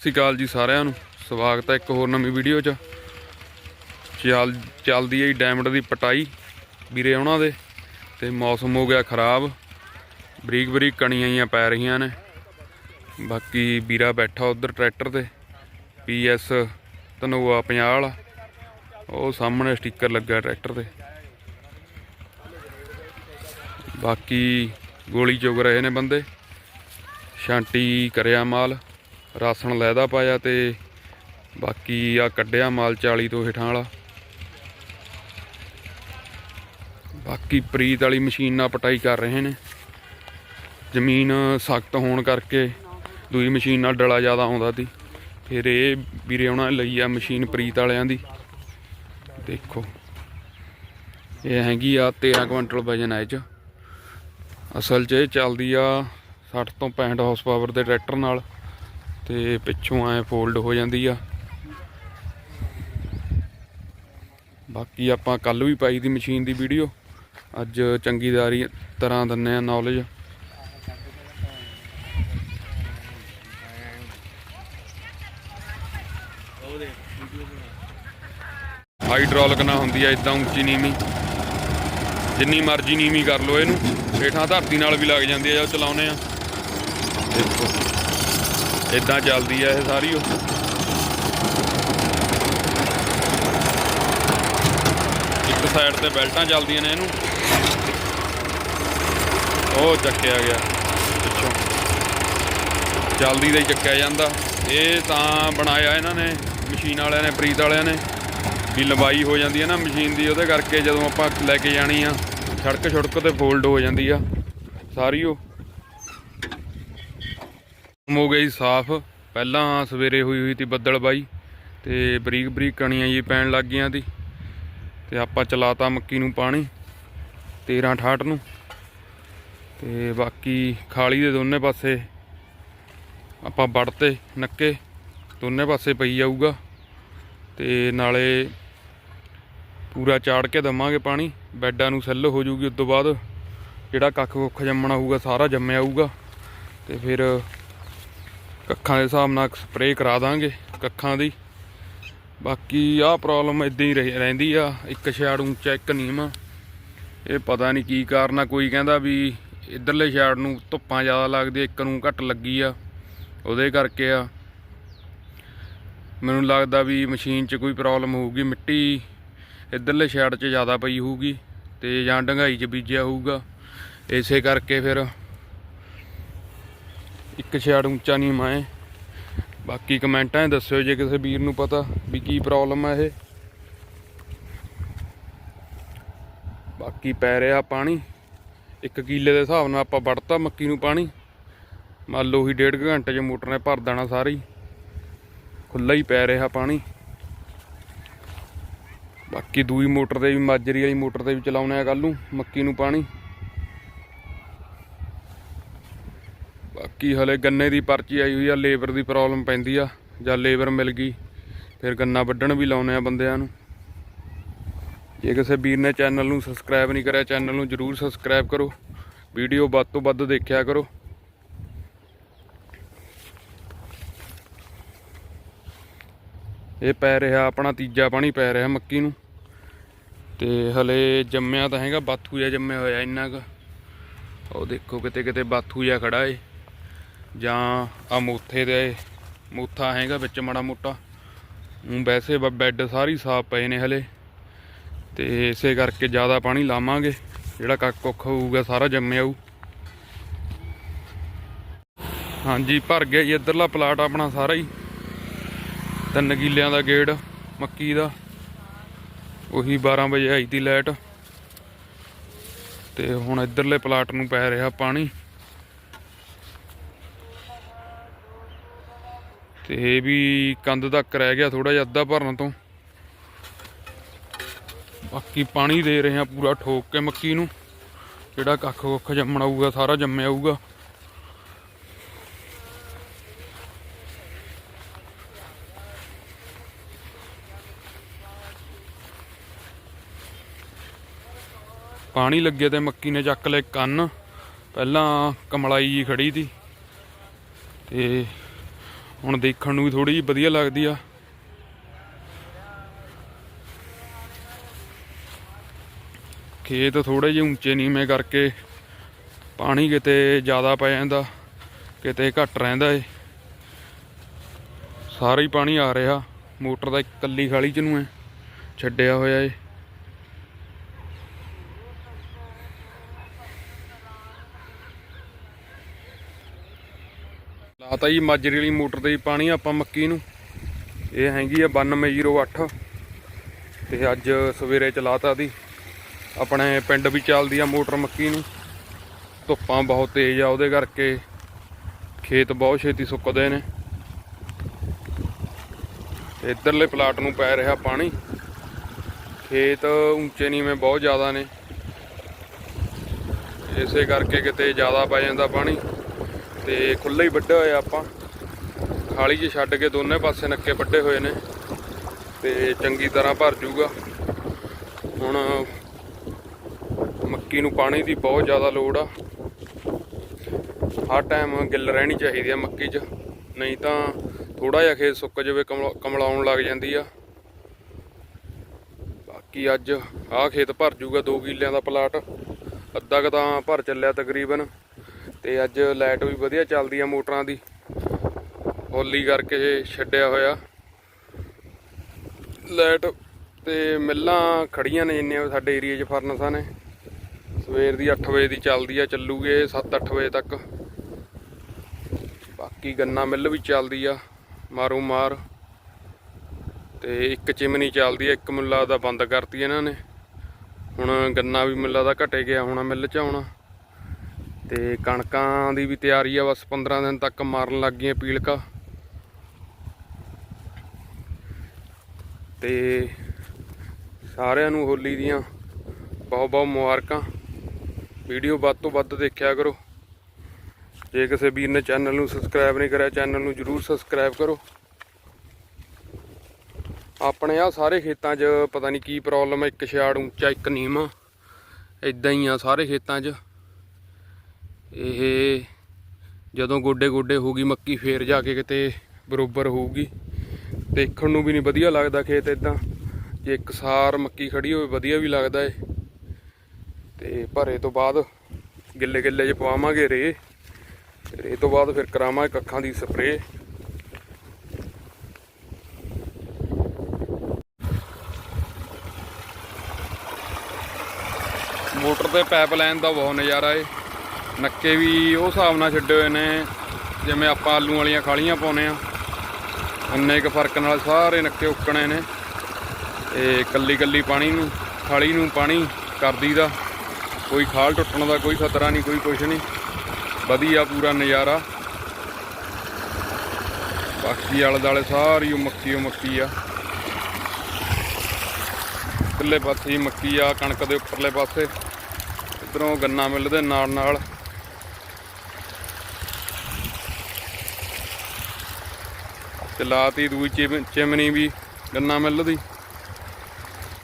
ਸਤਿ ਸ਼੍ਰੀ ਅਕਾਲ ਜੀ ਸਾਰਿਆਂ ਨੂੰ। ਸਵਾਗਤ ਹੈ ਇੱਕ ਹੋਰ ਨਵੀਂ ਵੀਡੀਓ 'ਚ। ਚੱਲ, ਚੱਲਦੀ ਹੈ ਜੀ ਡਾਇਮੰਡ ਦੀ ਪਟਾਈ ਵੀਰੇ ਉਹਨਾਂ ਦੇ। ਤੇ ਮੌਸਮ ਹੋ ਗਿਆ ਖਰਾਬ। ਬਰੀਕ ਬਰੀਕ ਕਣੀਆਂ ਹੀ ਪੈ ਰਹੀਆਂ ਨੇ। ਬਾਕੀ ਵੀਰਾ ਬੈਠਾ ਉਧਰ ਟਰੈਕਟਰ ਤੇ। ਪੀਐਸ ਧਨੋਆ 50 ਵਾਲਾ। ਉਹ ਸਾਹਮਣੇ ਸਟicker ਲੱਗਾ ਟਰੈਕਟਰ ਤੇ। ਬਾਕੀ ਗੋਲੀ ਚੁਗ ਰਹੇ ਨੇ ਬੰਦੇ। ਛਾਂਟੀ ਕਰਿਆ ਮਾਲ। ਰਾਸ਼ਨ ਲੈਦਾ ਪਾਇਆ ਤੇ ਬਾਕੀ ਆ ਕੱਢਿਆ ਮਾਲ 40 ਤੋਂ ਹੇਠਾਂ ਵਾਲਾ। ਬਾਕੀ ਪ੍ਰੀਤ ਵਾਲੀ ਮਸ਼ੀਨ ਨਾਲ ਪਟਾਈ ਕਰ ਰਹੇ ਨੇ। ਜ਼ਮੀਨ ਸਖਤ ਹੋਣ ਕਰਕੇ ਦੂਜੀ ਮਸ਼ੀਨ ਨਾਲ ਡਲਾ ਜ਼ਿਆਦਾ ਆਉਂਦਾ ਸੀ। ਫਿਰ ਇਹ ਵੀਰੇ ਉਹਨਾਂ ਲਈ ਆ ਮਸ਼ੀਨ ਪ੍ਰੀਤ ਵਾਲਿਆਂ ਦੀ। ਦੇਖੋ। ਇਹ ਹੈਗੀ ਆ 13 ਕੁਇੰਟਲ ਵਜਨ ਹੈ ਇਹ ਚ। ਅਸਲ 'ਚ ਇਹ ਚੱਲਦੀ ਆ 60 ਤੋਂ 65 ਹਾਰਸ ਪਾਵਰ ਦੇ ਟਰੈਕਟਰ ਨਾਲ। ਤੇ ਪਿੱਛੋਂ ਐ ਫੋਲਡ ਹੋ ਜਾਂਦੀ ਆ। ਬਾਕੀ ਆਪਾਂ ਕੱਲ ਵੀ ਪਾਈ ਦੀ ਮਸ਼ੀਨ ਦੀ ਵੀਡੀਓ। ਅੱਜ ਚੰਗੀਦਾਰੀ ਤਰ੍ਹਾਂ ਦਿੰਨੇ ਆ ਨੌਲੇਜ ਹਾਈਡ੍ਰੋਲਿਕ ਨਾ ਹੁੰਦੀ ਆ ਇਦਾਂ ਉੱਚੀ ਨੀਵੀਂ। ਜਿੰਨੀ ਮਰਜ਼ੀ ਨੀਵੀਂ ਕਰ ਲਓ ਇਹਨੂੰ। ਹੇਠਾਂ ਧਰਤੀ ਨਾਲ ਵੀ ਲੱਗ ਜਾਂਦੀ ਆ, ਜਦ ਚਲਾਉਨੇ ਆ। ਦੇਖੋ। ਇਦਾਂ ਚੱਲਦੀ ਆ ਇਹ ਸਾਰੀ ਉਹ। ਇੱਕ ਸਾਈਡ ਤੇ ਬੈਲਟਾਂ ਚੱਲਦੀਆਂ ਨੇ ਇਹਨੂੰ। ਉਹ ਚੱਕਿਆ ਗਿਆ ਪਿੱਛੋਂ। ਜਲਦੀ ਦਾ ਹੀ ਚੱਕਿਆ ਜਾਂਦਾ। ਇਹ ਤਾਂ ਬਣਾਇਆ ਇਹਨਾਂ ਨੇ, ਮਸ਼ੀਨ ਵਾਲਿਆਂ ਨੇ, ਪ੍ਰੀਤ ਵਾਲਿਆਂ ਨੇ। ਵੀ ਲੰਬਾਈ ਹੋ ਜਾਂਦੀ ਹੈ ਨਾ ਮਸ਼ੀਨ ਦੀ, ਉਹਦੇ ਕਰਕੇ ਜਦੋਂ ਆਪਾਂ ਲੈ ਕੇ ਜਾਣੀ ਆ ਸੜਕ ਛੁੜਕ ਤੇ ਫੋਲਡ ਹੋ ਜਾਂਦੀ ਆ। ਸਾਰੀ ਉਹ। ਹੋ ਗਈ ਸਾਫ਼। ਪਹਿਲਾਂ ਸਵੇਰੇ ਹੋਈ ਹੋਈ ਤੀ ਬੱਦਲਬਾਈ ਤੇ ਬਰੀਕ ਬਰੀਕ ਕਣੀਆਂ ਜੀ ਪੈਣ ਲੱਗ ਗਈਆਂ ਦੀ ਤੇ ਆਪਾਂ ਚਲਾਤਾ ਮੱਕੀ ਨੂੰ ਪਾਣੀ 13 68 ਨੂੰ ਤੇ ਬਾਕੀ ਖਾਲੀ ਦੇ ਦੋਨੇ ਪਾਸੇ ਆਪਾਂ ਵੜਤੇ ਨੱਕੇ, ਦੋਨੇ ਪਾਸੇ ਪਈ ਜਾਊਗਾ ਤੇ ਨਾਲੇ ਪੂਰਾ ਚਾੜ ਕੇ ਦਵਾਂਗੇ ਪਾਣੀ, ਬੈੱਡਾਂ ਨੂੰ ਸੈੱਲ ਹੋ ਜੂਗੀ ਉਸ ਤੋਂ ਬਾਅਦ। ਜਿਹੜਾ ਕੱਖ ਕੁੱਖ ਜੰਮਣਾ ਹੋਊਗਾ ਸਾਰਾ ਜੰਮਿਆ ਆਊਗਾ ਤੇ ਫਿਰ ਕੱਖਾਂ ਦੇ ਹਿਸਾਬ ਨਾਲ ਸਪਰੇਅ ਕਰਾ ਦਾਂਗੇ ਕੱਖਾਂ ਦੀ। ਬਾਕੀ ਆਹ ਪ੍ਰੋਬਲਮ ਇਦਾਂ ਹੀ ਰਹਿੰਦੀ ਆ। ਇੱਕ ਛਾੜ ਉੱਚਾ ਇੱਕ ਨੀਵਾਂ। ਇਹ ਪਤਾ ਨਹੀਂ ਕੀ ਕਾਰਨ ਆ। ਕੋਈ ਕਹਿੰਦਾ ਵੀ ਇਧਰਲੇ ਛਾੜ ਨੂੰ ਧੁੱਪਾਂ ਜ਼ਿਆਦਾ ਲੱਗਦੀ ਇੱਕ ਨੂੰ ਘੱਟ ਲੱਗੀ ਆ। ਉਹਦੇ ਕਰਕੇ ਆ। ਮੈਨੂੰ ਲੱਗਦਾ ਵੀ ਮਸ਼ੀਨ 'ਚ ਕੋਈ ਪ੍ਰੋਬਲਮ ਹੋਊਗੀ, ਮਿੱਟੀ ਇਧਰਲੇ ਸਾਈਡ 'ਚ ਜ਼ਿਆਦਾ ਪਈ ਹੋਊਗੀ ਤੇ ਜਾਂ ਡੰਗਾਈ 'ਚ ਬੀਜਿਆ ਹੋਊਗਾ। ਇਸੇ ਕਰਕੇ ਫਿਰ ਇੱਕ ਛਿਆੜ ਉੱਚਾ ਨਹੀਂ ਮਾਏ। ਬਾਕੀ ਕਮੈਂਟਾਂ 'ਚ ਦੱਸਿਓ ਜੇ ਕਿਸੇ ਵੀਰ ਨੂੰ ਪਤਾ ਵੀ ਕੀ ਪ੍ਰੋਬਲਮ ਆ ਇਹ। ਬਾਕੀ ਪੈ ਰਿਹਾ ਪਾਣੀ। ਇੱਕ ਕਿੱਲੇ ਦੇ ਹਿਸਾਬ ਨਾਲ ਆਪਾਂ ਵੜਤਾ ਮੱਕੀ ਨੂੰ ਪਾਣੀ। ਮੰਨ ਲਓ ਹੀ ਡੇਢ ਕੁ ਘੰਟੇ 'ਚ ਮੋਟਰ ਨੇ ਭਰ ਦੇਣਾ ਸਾਰਾ। ਹੀ ਖੁੱਲਾ ਹੀ ਪੈ ਰਿਹਾ ਪਾਣੀ। ਬਾਕੀ ਦੂਈ ਮੋਟਰ ਤੇ ਵੀ, ਮਾਜਰੀ ਵਾਲੀ ਮੋਟਰ ਤੇ ਵੀ ਚਲਾਉਣੇ ਆ ਕੱਲ ਨੂੰ ਮੱਕੀ ਨੂੰ ਪਾਣੀ। ਬਾਕੀ ਹਲੇ ਗੰਨੇ ਦੀ ਪਰਚੀ ਆਈ ਹੋਈ ਆ ਲੇਬਰ ਦੀ ਪ੍ਰੋਬਲਮ ਪੈਂਦੀ ਆ, ਜਾਂ ਲੇਬਰ ਮਿਲ ਗਈ, ਫਿਰ ਗੰਨਾ ਵੱਢਣ ਵੀ ਲਾਉਣੇ ਆ ਬੰਦਿਆਂ ਨੂੰ। ਜੇ ਕਿਸੇ ਵੀਰ ਨੇ ਚੈਨਲ ਨੂੰ ਸਬਸਕ੍ਰਾਈਬ ਨਹੀਂ ਕਰਿਆ ਚੈਨਲ ਨੂੰ ਜਰੂਰ ਸਬਸਕ੍ਰਾਈਬ ਕਰੋ ਵੀਡੀਓ ਵੱਧ ਤੋਂ ਵੱਧ ਦੇਖਿਆ ਕਰੋ। ਇਹ ਪੈ ਰਿਹਾ ਆਪਣਾ ਤੀਜਾ ਪਾਣੀ ਪੈ ਰਿਹਾ ਮੱਕੀ ਨੂੰ। ਤੇ ਹਲੇ ਜੰਮਿਆ ਤਾਂ ਹੈਗਾ, ਬਾਥੂ ਜਿਹਾ ਜੰਮਿਆ ਹੋਇਆ ਇੰਨਾ ਕੁ। ਉਹ ਦੇਖੋ ਕਿਤੇ ਕਿਤੇ ਬਾਥੂ ਜਿਹਾ ਖੜਾ ਏ। ਜਾਂ ਆ ਮੋਥੇ ਦੇ ਮੋਥਾ ਹੈਗਾ ਵਿੱਚ ਮਾੜਾ ਮੋਟਾ। ਵੈਸੇ ਬ- ਬੈੱਡ ਸਾਰੀ ਸਾਫ਼ ਪਏ ਨੇ ਹਲੇ। ਤੇ ਇਸੇ ਕਰਕੇ ਜ਼ਿਆਦਾ ਪਾਣੀ ਲਾਵਾਂਗੇ, ਜਿਹੜਾ ਕੱਖ ਕੁੱਖ ਹੋਊਗਾ ਸਾਰਾ ਜੰਮਿਆ ਆਊ ਹਾਂਜੀ, ਭਰ ਗਿਆ ਜੀ ਇੱਧਰਲਾ ਪਲਾਟ ਆਪਣਾ ਸਾਰਾ ਹੀ। ਤਿੰਨ ਕਿੱਲਿਆਂ ਦਾ ਗੇੜ, ਮੱਕੀ ਦਾ। ਉਹੀ 12 ਵਜੇ ਆਈ ਤੀ ਲਾਈਟ। ਤੇ ਹੁਣ ਇੱਧਰਲੇ ਪਲਾਟ ਨੂੰ ਪੈ ਰਿਹਾ ਪਾਣੀ। ਤੇ ਇਹ ਵੀ ਕੰਧ ਤੱਕ ਰਹਿ ਗਿਆ ਥੋੜਾ ਜਿਹਾ ਅੱਧਾ ਭਰਨ ਤੋਂ। ਬਾਕੀ ਪਾਣੀ ਦੇ ਰਹੇ ਆ ਪੂਰਾ ਠੋਕ ਕੇ ਮੱਕੀ ਨੂੰ, ਜਿਹੜਾ ਕੱਖ ਕੁੱਖ ਜੰਮਣਾ ਆਊਗਾ, ਸਾਰਾ ਜੰਮਿਆ ਆਊਗਾ। ਪਾਣੀ ਲੱਗੇ ਤੇ ਮੱਕੀ ਨੇ ਚੱਕ ਲਏ ਕੰਨ, ਪਹਿਲਾਂ ਕਮਲਾਈ ਜੀ ਖੜੀ ਸੀ ਤੇ ਹੁਣ ਦੇਖਣ ਨੂੰ ਵੀ ਥੋੜੀ ਜਿਹੀ ਵਧੀਆ ਲੱਗਦੀ ਆ। ਖੇਤ ਥੋੜੇ ਜਿਹੇ ਉੱਚੇ ਨੀਵੇਂ ਕਰਕੇ ਪਾਣੀ ਕਿਤੇ ਜ਼ਿਆਦਾ ਪੈ ਜਾਂਦਾ, ਕਿਤੇ ਘੱਟ ਰਹਿੰਦਾ ਏ। ਸਾਰਾ ਹੀ ਪਾਣੀ ਆ ਰਿਹਾ, ਮੋਟਰ ਦਾ ਇਕੱਲੀ ਖਾਲੀ ਚ ਨੂੰ ਹੈ, ਛੱਡਿਆ ਹੋਇਆ ਏ। ਲਾਤਾ ਜੀ, ਮਾਜਰੀ ਵਾਲੀ ਮੋਟਰ ਤੇ ਹੀ ਪਾਣੀ ਆਪਾਂ ਮੱਕੀ ਨੂੰ। ਇਹ ਹੈਗੀ ਆ 9208 ਤੇ ਅੱਜ ਸਵੇਰੇ ਚਲਾਤਾ ਦੀ। ਆਪਣੇ ਪਿੰਡ ਵੀ ਚੱਲਦੀ ਆ ਮੋਟਰ ਮੱਕੀ ਨੂੰ। ਧੁੱਪਾਂ ਬਹੁਤ ਤੇਜ਼ ਆ, ਉਹਦੇ ਕਰਕੇ ਖੇਤ ਬਹੁਤ ਛੇਤੀ ਸੁੱਕਦੇ ਨੇ। ਤੇ ਇੱਧਰਲੇ ਪਲਾਟ ਨੂੰ ਪੈ ਰਿਹਾ ਪਾਣੀ। ਖੇਤ ਉੱਚੇ ਨੀਵੇਂ ਬਹੁਤ ਜ਼ਿਆਦਾ ਨੇ। ਇਸੇ ਕਰਕੇ ਕਿਤੇ ਜ਼ਿਆਦਾ ਪੈ ਜਾਂਦਾ ਪਾਣੀ। ਤੇ ਖੁੱਲਾ ਹੀ ਵੱਢਿਆ ਹੋਇਆ ਆਪਾਂ। ਖਾਲੀ 'ਚ ਛੱਡ ਕੇ ਦੋਨੇ ਪਾਸੇ ਨੱਕੇ ਵੱਢੇ ਹੋਏ ਨੇ। ਤੇ ਚੰਗੀ ਤਰ੍ਹਾਂ ਭਰ ਜੂਗਾ। ਹੁਣ ਮੱਕੀ ਨੂੰ ਪਾਣੀ ਦੀ ਬਹੁਤ ਜ਼ਿਆਦਾ ਲੋੜ ਆ। ਹਰ ਟਾਈਮ ਗਿੱਲ ਰਹਿਣੀ ਚਾਹੀਦੀ ਆ ਮੱਕੀ 'ਚ। ਨਹੀਂ ਤਾਂ ਥੋੜਾ ਜਿਹਾ ਖੇਤ ਸੁੱਕ ਜਾਵੇ, ਕਮਲਾ- ਕਮਲਾਉਣ ਲੱਗ ਜਾਂਦੀ ਆ। ਬਾਕੀ ਅੱਜ ਆਹ ਖੇਤ ਭਰ ਜੂਗਾ 2 ਕਿੱਲਿਆਂ ਦਾ ਪਲਾਟ। ਅੱਧਾ ਕੁ ਤਾਂ ਭਰ ਚੱਲਿਆ ਤਕਰੀਬਨ। ਤੇ ਅੱਜ ਲਾਈਟ ਵੀ ਵਧੀਆ ਚੱਲਦੀ ਆ ਮੋਟਰਾਂ ਦੀ। ਹੌਲੀ ਕਰਕੇ ਛੱਡਿਆ ਹੋਇਆ। ਲਾਈਟ ਤੇ ਮਿੱਲਾਂ ਖੜੀਆਂ ਨੇ ਜਿੰਨੀਆਂ ਸਾਡੇ ਏਰੀਆ 'ਚ ਫਰਨਸਾਂ ਨੇ। ਸਵੇਰ ਦੀ 8 ਵਜੇ ਦੀ ਚੱਲਦੀ ਆ, ਚੱਲੂਗੇ 7-8 ਵਜੇ ਤੱਕ। ਬਾਕੀ ਗੰਨਾ ਮਿੱਲ ਵੀ ਚੱਲਦੀ ਆ, ਮਾਰੋ ਮਾਰ। ਤੇ ਇੱਕ ਚਿਮਨੀ ਚੱਲਦੀ ਆ, ਇੱਕ ਮੁੱਲਾ ਦਾ ਬੰਦ ਕਰਤੀ ਇਹਨਾਂ ਨੇ। ਹੁਣ ਗੰਨਾ ਵੀ ਮਿੱਲਾ ਦਾ ਘਟੇ ਗਿਆ, ਹੁਣ ਮਿੱਲ 'ਚ ਆਉਣਾ। ਤੇ ਕਣਕਾਂ ਦੀ ਵੀ ਤਿਆਰੀ ਆ, ਬਸ 15 ਦਿਨ ਤੱਕ ਮਾਰਨ ਲੱਗ ਗਈਆਂ ਪੀਲਕਾ। ਤੇ ਸਾਰਿਆਂ ਨੂੰ ਹੋਲੀ ਦੀਆਂ ਬਹੁਤ ਬਹੁਤ ਮੁਬਾਰਕਾਂ। ਵੀਡੀਓ ਵੱਧ ਤੋਂ ਵੱਧ ਦੇਖਿਆ ਕਰੋ। ਜੇ ਕਿਸੇ ਵੀਰ ਨੇ ਚੈਨਲ ਨੂੰ ਸਬਸਕ੍ਰਾਈਬ ਨਹੀਂ ਕਰਿਆ, ਚੈਨਲ ਨੂੰ ਜਰੂਰ ਸਬਸਕ੍ਰਾਈਬ ਕਰੋ। ਆਪਣੇ ਆ ਸਾਰੇ ਖੇਤਾਂ 'ਚ ਪਤਾ ਨਹੀਂ ਕੀ ਪ੍ਰੋਬਲਮ ਹੈ ਇੱਕ ਛਾੜ ਉੱਚਾ, ਇੱਕ ਨੀਵਾਂ। ਇਦਾਂ ਹੀ ਆ ਸਾਰੇ ਖੇਤਾਂ 'ਚ। ਇਹ ਜਦੋਂ ਗੋਡੇ ਗੋਡੇ ਹੋਊਗੀ, ਮੱਕੀ ਫੇਰ ਜਾ ਕੇ ਕਿਤੇ ਬਰੋਬਰ ਹੋਊਗੀ। ਦੇਖਣ ਨੂੰ ਵੀ ਨਹੀਂ ਵਧੀਆ ਲੱਗਦਾ ਖੇਤ ਇਦਾਂ ਜੇ ਇੱਕ ਸਾਰ ਮੱਕੀ ਖੜੀ ਹੋਵੇ, ਵਧੀਆ ਵੀ ਲੱਗਦਾ ਏ। ਤੇ ਭਰੇ ਤੋਂ ਬਾਅਦ ਗਿੱਲੇ ਗਿੱਲੇ 'ਚ ਪਵਾਵਾਂਗੇ ਰੇ ਰੇ ਤੋਂ ਬਾਅਦ ਫਿਰ ਕਰਾਵਾਂਗੇ ਕੱਖਾਂ ਦੀ ਸਪਰੇਅ। ਮੋਟਰ ਤੇ ਪਾਈਪ ਲਾਈਨ ਦਾ ਬਹੁਤ ਨਜ਼ਾਰਾ ਏ। ਨੱਕੇ ਵੀ ਉਹ ਹਿਸਾਬ ਨਾਲ ਛੱਡੇ ਹੋਏ ਨੇ, ਜਿਵੇਂ ਆਪਾਂ ਆਲੂ ਵਾਲੀਆਂ ਖਾਲੀਆਂ ਪਾਉਨੇ ਆ ਇੰਨੇ ਕੁ ਫ਼ਰਕ ਨਾਲ ਸਾਰੇ ਨੱਕੇ ਉੱਕਣੇ ਨੇ। ਤੇ ਕੱਲੀ ਕੱਲੀ ਪਾਣੀ ਨੂੰ ਖਾਲੀ ਨੂੰ ਪਾਣੀ ਕਰਦੀ ਦਾ, ਕੋਈ ਖਾਲ ਟੁੱਟਣ ਦਾ ਕੋਈ ਖਤਰਾ ਨਹੀਂ, ਕੋਈ ਕੁਛ ਨਹੀਂ। ਵਧੀਆ ਪੂਰਾ ਨਜ਼ਾਰਾ। ਬਾਕੀ ਆਲੇ ਦਾਲੇ ਸਾਰੀ ਉਹ ਮੱਕੀ ਉਹ ਮੱਕੀ ਆ। ਇਕੱਲੇ ਪਾਸੇ ਮੱਕੀ ਆ, ਕਣਕ ਦੇ ਉੱਪਰਲੇ ਪਾਸੇ। ਇਧਰੋਂ ਗੰਨਾ ਮਿੱਲ ਦੇ ਨਾਲ ਨਾਲ। ਤੇ ਲਾਤੀ ਦੂਈ ਚਿਮ- ਚਿਮਨੀ ਵੀ ਗੰਨਾ ਮਿੱਲ ਦੀ।